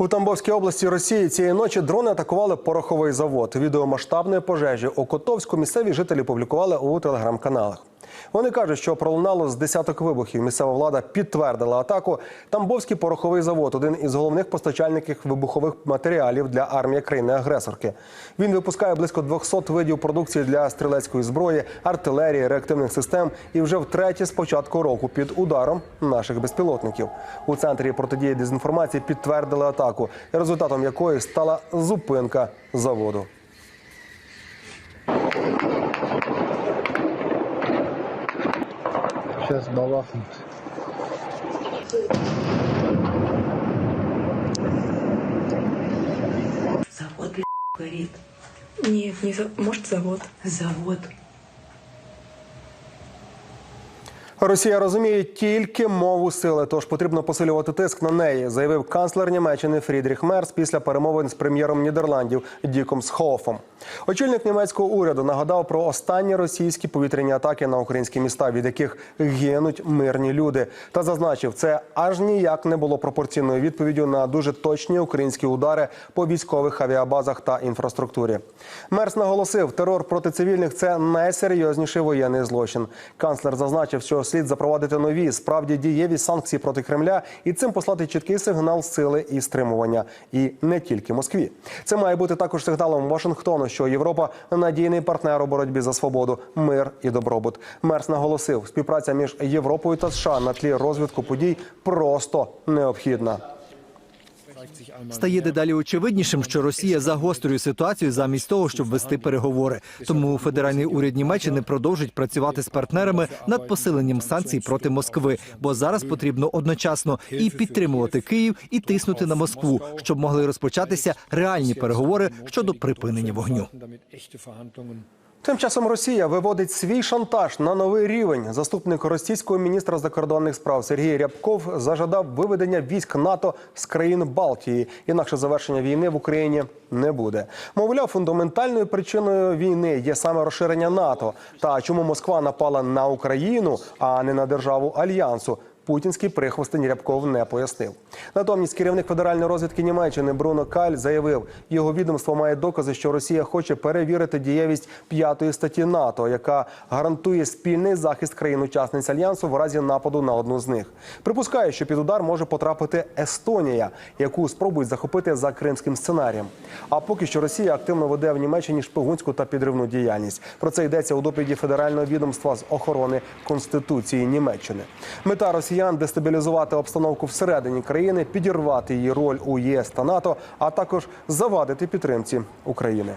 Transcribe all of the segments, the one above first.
У Тамбовській області Росії цієї ночі дрони атакували пороховий завод. Відео масштабної пожежі у Котовську місцеві жителі публікували у телеграм-каналах. Вони кажуть, що пролунало з десяток вибухів. Місцева влада підтвердила атаку. Тамбовський пороховий завод один із головних постачальників вибухових матеріалів для армії країни-агресорки. Він випускає близько 200 видів продукції для стрілецької зброї, артилерії, реактивних систем і вже втретє з початку року під ударом наших безпілотників. У центрі протидії дезінформації підтвердили атаку, результатом якої стала зупинка заводу. Сейчас бабахнут. Завод бля, горит. Нет, не за... может завод. Завод. Росія розуміє тільки мову сили, тож потрібно посилювати тиск на неї, заявив канцлер Німеччини Фрідріх Мерц після перемовин з прем'єром Нідерландів Діком Схофом. Очільник німецького уряду нагадав про останні російські повітряні атаки на українські міста, від яких гинуть мирні люди, та зазначив, це аж ніяк не було пропорційною відповіддю на дуже точні українські удари по військових авіабазах та інфраструктурі. Мерц наголосив, терор проти цивільних це найсерйозніший воєнний злочин. Канцлер зазначив, що слід запровадити нові справді дієві санкції проти Кремля і цим послати чіткий сигнал сили і стримування, і не тільки Москві. Це має бути також сигналом Вашингтону, що Європа надійний партнер у боротьбі за свободу, мир і добробут. Мерс наголосив, співпраця між Європою та США на тлі розвитку подій просто необхідна. Стає дедалі очевиднішим, що Росія загострює ситуацію замість того, щоб вести переговори. Тому федеральний уряд Німеччини продовжить працювати з партнерами над посиленням санкцій проти Москви, бо зараз потрібно одночасно і підтримувати Київ, і тиснути на Москву, щоб могли розпочатися реальні переговори щодо припинення вогню. Тим часом Росія виводить свій шантаж на новий рівень. Заступник російського міністра закордонних справ Сергій Рябков зажадав виведення військ НАТО з країн Балтії. Інакше завершення війни в Україні не буде. Мовляв, фундаментальною причиною війни є саме розширення НАТО. Та чому Москва напала на Україну, а не на державу альянсу. Путінський прихвостень Рябков не пояснив. Натомість керівник федеральної розвідки Німеччини Бруно Каль заявив, його відомство має докази, що Росія хоче перевірити дієвість п'ятої статті НАТО, яка гарантує спільний захист країн-учасниць альянсу в разі нападу на одну з них. Припускає, що під удар може потрапити Естонія, яку спробують захопити за кримським сценарієм. А поки що Росія активно веде в Німеччині шпигунську та підривну діяльність. Про це йдеться у доповіді федерального відомства з охорони конституції Німеччини. Мета росіян дестабілізувати обстановку всередині країни, підірвати її роль у ЄС та НАТО, а також завадити підтримці України.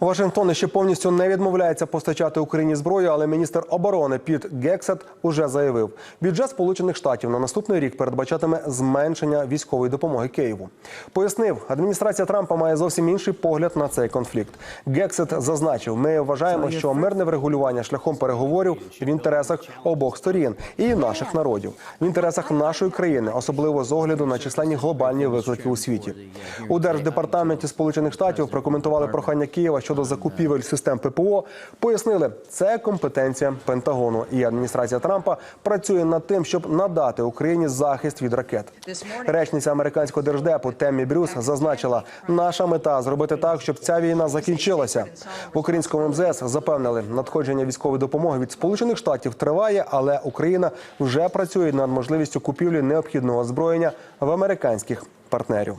Вашингтон ще повністю не відмовляється постачати Україні зброю, але міністр оборони Піт Гексет уже заявив, бюджет Сполучених Штатів на наступний рік передбачатиме зменшення військової допомоги Києву. Пояснив, адміністрація Трампа має зовсім інший погляд на цей конфлікт. Гексет зазначив, ми вважаємо, що мирне врегулювання шляхом переговорів в інтересах обох сторін і наших народів, в інтересах нашої країни, особливо з огляду на численні глобальні виклики у світі. У держдепартаменті Сполучених Штатів прокоментували прохання Києва щодо закупівель систем ППО. Пояснили, це компетенція Пентагону, і адміністрація Трампа працює над тим, щоб надати Україні захист від ракет. Речниця американського держдепу Теммі Брюс зазначила, наша мета зробити так, щоб ця війна закінчилася. В українському МЗС запевнили, надходження військової допомоги від Сполучених Штатів триває, але Україна вже працює над можливістю купівлі необхідного озброєння в американських партнерів.